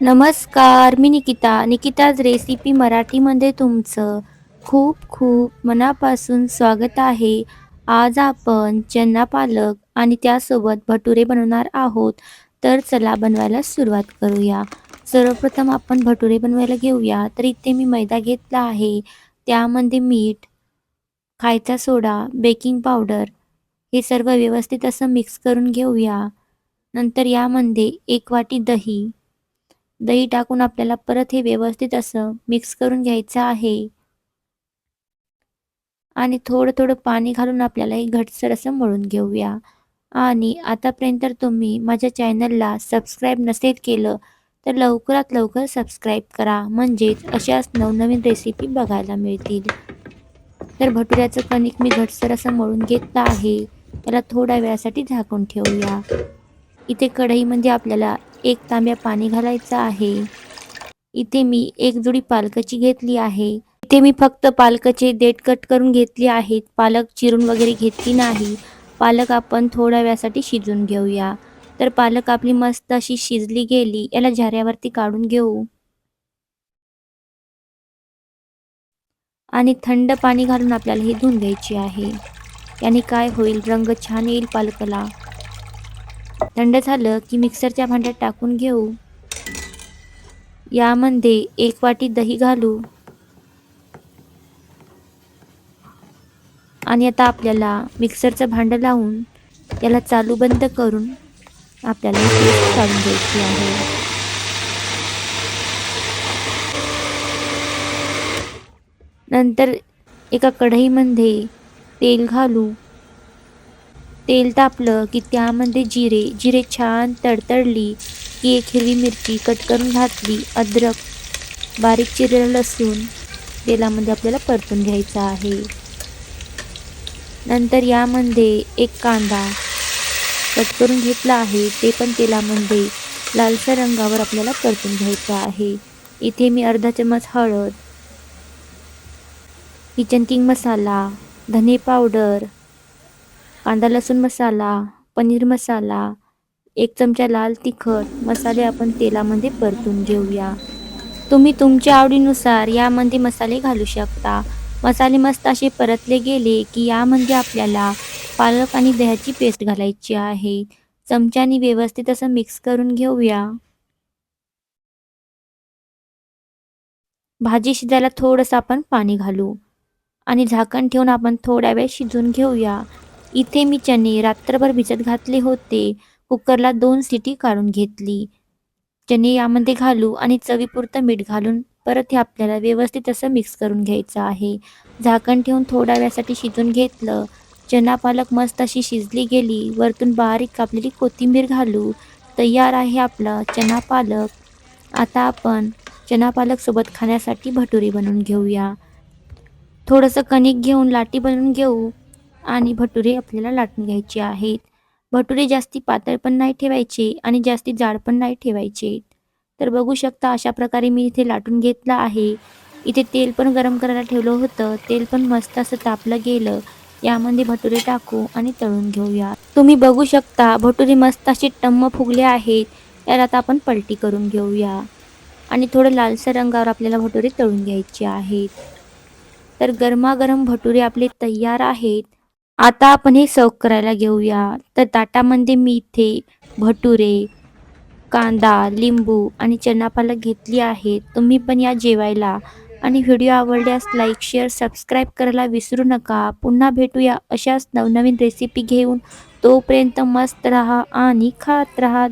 नमस्कार मी निकिता. निकिताज रेसिपी मराठीमध्ये तुमचं खूप खूप मनापासून स्वागत आहे. आज आपण चन्ना पालक आणि त्यासोबत भटुरे बनवणार आहोत. तर चला बनवायला सुरुवात करूया. सर्वप्रथम आपण भटुरे बनवायला घेऊया. तर इथे मी मैदा घेतला आहे. त्यामध्ये मीठ खायचा सोडा बेकिंग पावडर हे सर्व व्यवस्थित असं मिक्स करून घेऊया. नंतर यामध्ये एक वाटी दही दही टाकून आपल्याला परत हे व्यवस्थित असं मिक्स करून घ्यायचं आहे. आणि थोडं थोडं पाणी घालून आपल्याला हे घटसर असं मळून घेऊया. आणि आतापर्यंत तुम्ही माझ्या चॅनलला सबस्क्राईब नसेल केलं तर लवकरात लवकर सबस्क्राईब करा. म्हणजेच अशाच नवनवीन रेसिपी बघायला मिळतील. तर भटुऱ्याचं कणिक मी घटसर असं मळून घेतलं आहे. त्याला थोड्या वेळासाठी झाकून ठेवूया. इथे कढईमध्ये आपल्याला एक तांब्या पाणी घालायचं आहे. इथे मी एक जुडी पालकाची घेतली आहे. इथे मी फक्त पालकाचे देठ कट करून घेतले आहेत. पालक चिरून वगैरे घेतली नाही. पालक आपण थोड्या वेळासाठी शिजून घेऊया. तर पालक आपली मस्त अशी शिजली गेली. याला झाऱ्यावरती काढून घेऊ. आणि थंड पाणी घालून आपल्याला हे धुवून घ्यायची आहे. याने काय होईल? रंग छान येईल पालकाला. थंड झालं की मिक्सरच्या भांड्यात टाकून घेऊ. यामध्ये एक वाटी दही घालू. आणि आता आपल्याला मिक्सरचं भांडं लावून याला चालू बंद करून आपल्याला पेस्ट काढून घ्यायची आहे. नंतर एका कढईमध्ये तेल घालू. तेल तापलं की त्यामध्ये जिरे जिरे छान तडतडली की एक हिरवी मिरची कट करून घातली अद्रक बारीक चिरलेलं लसूण तेलामध्ये आपल्याला परतून घ्यायचा आहे. नंतर यामध्ये एक कांदा कट करून घेतला आहे ते पण तेलामध्ये लालसर रंगावर आपल्याला परतून घ्यायचा आहे. इथे मी अर्धा चमच हळद किचन किंग मसाला धने पावडर कांदा लसूण मसाला पनीर मसाला एक चमचा लाल तिखट मसाले आपण तेलामध्ये परतून घेऊया. तुम्ही तुमच्या आवडीनुसार यामध्ये मसाले घालू शकता. मसाले मस्त असे परतले गेले की यामध्ये आपल्याला पालक आणि दह्याची पेस्ट घालायची आहे. चमच्याने व्यवस्थित असं मिक्स करून घेऊया. भाजी शिजायला थोडंसं आपण पाणी घालू. आणि झाकण ठेवून आपण थोड्या वेळ शिजून घेऊया. इथे मी चणे रात्रभर भिजत घातले होते. कुकरला दोन सिटी काढून घेतली. चणे यामध्ये घालू आणि चवीपुरतं मीठ घालून परत हे आपल्याला व्यवस्थित असं मिक्स करून घ्यायचं आहे. झाकण ठेवून थोड्या वेळासाठी शिजून घेतलं. चना पालक मस्त अशी शिजली गेली. वरतून बारीक कापलेली कोथिंबीर घालू. तयार आहे आपलं चना पालक. आता आपण चना पालकसोबत खाण्यासाठी भटुरी बनवून घेऊया. थोडंसं कणिक घेऊन लाटी बनवून घेऊ. आणि भटुरे आपल्याला लाटून घ्यायचे आहेत. भटुरे जास्ती पातळ पण नाही ठेवायचे आणि जास्ती जाड पण नाही ठेवायचे. तर बघू शकता अशा प्रकारे मी इथे लाटून घेतलं आहे. इथे तेल पण गरम करायला ठेवलं होतं. तेल पण मस्त असं तापलं गेलं. यामध्ये भटुरे टाकू आणि तळून घेऊया. तुम्ही बघू शकता भटुरे मस्त असे टम्म फुगले आहेत. याला आता आपण पलटी करून घेऊया. आणि थोडं लालसर रंगावर आपल्याला भटुरे तळून घ्यायचे आहेत. तर गरमागरम भटुरे आपले तयार आहेत. आता आपण हे सर्व करायला घेऊया. तर ताटामध्ये मी इथे भटुरे कांदा लिंबू आणि चना पालक घेतली आहे तुम्ही पण या जेवायला. आणि व्हिडिओ आवडल्यास लाईक शेअर सबस्क्राईब करायला विसरू नका. पुन्हा भेटूया अशाच नवनवीन रेसिपी घेऊन. तोपर्यंत मस्त रहा आणि खात रहा.